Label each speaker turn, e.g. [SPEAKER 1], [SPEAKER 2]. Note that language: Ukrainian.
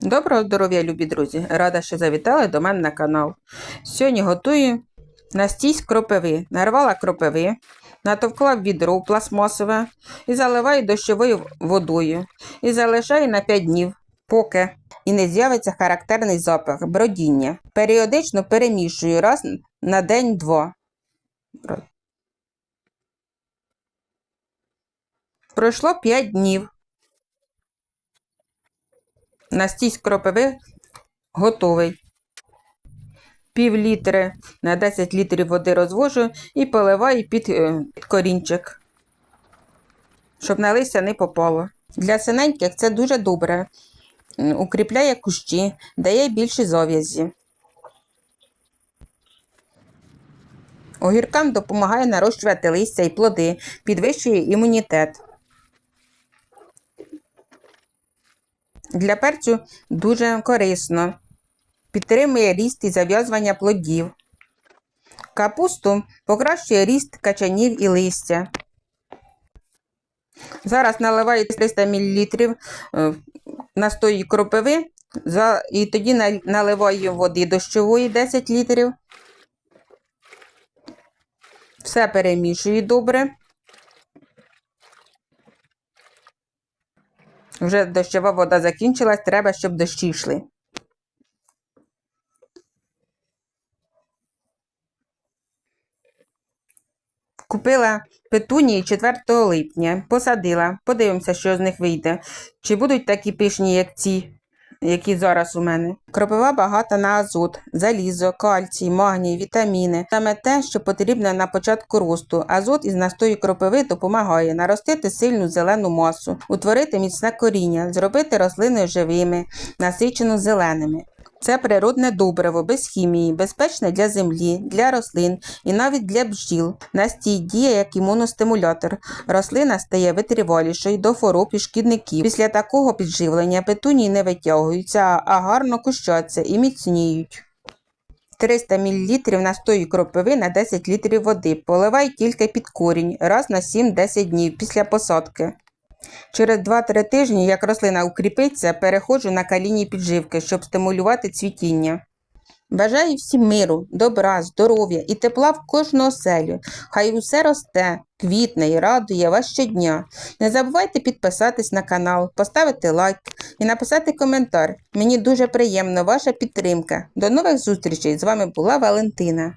[SPEAKER 1] Доброго здоров'я, любі друзі! Рада, що завітали до мене на канал. Сьогодні готую настій з кропиви. Нарвала кропиви, натовкла в відро пластмасове і заливаю дощовою водою. І залишаю на 5 днів, поки і не з'явиться характерний запах бродіння. Періодично перемішую раз на день-два. Пройшло 5 днів. Настій з кропиви готовий. Пів літри на 10 літрів води розвожу і поливаю під, е, під корінчик, щоб на листя не попало. Для синеньких це дуже добре. Укріпляє кущі, дає більші зав'язі. Огіркам допомагає нарощувати листя і плоди, підвищує імунітет. Для перцю дуже корисно. Підтримує ріст і зав'язування плодів. Капусту покращує ріст качанів і листя. Зараз наливаю 300 мл е, настої кропиви і тоді наливаю води дощової 10 літрів. Все перемішую добре. Вже дощова вода закінчилась, треба, щоб дощі йшли. Купила петунії 4 липня, посадила. Подивимося, що з них вийде. Чи будуть такі пишні, як ці, які зараз у мене. Кропива багата на азот, залізо, кальцій, магній, вітаміни. Саме те, що потрібно на початку росту. Азот із настою кропиви допомагає наростити сильну зелену масу, утворити міцне коріння, зробити рослини живими, насичено зеленими. Це природне добриво, без хімії, безпечне для землі, для рослин і навіть для бджіл. Настій діє як імуностимулятор. Рослина стає витривалішою до хвороб і шкідників. Після такого підживлення петунії не витягуються, а гарно кущаться і міцніють. 300 мл настою кропиви на 10 літрів води. Поливай тільки під корінь раз на 7-10 днів після посадки. Через 2-3 тижні, як рослина укріпиться, переходжу на калійні підживки, щоб стимулювати цвітіння. Бажаю всім миру, добра, здоров'я і тепла в кожну оселю. Хай усе росте, квітне і радує вас щодня. Не забувайте підписатись на канал, поставити лайк і написати коментар. Мені дуже приємна ваша підтримка. До нових зустрічей! З вами була Валентина.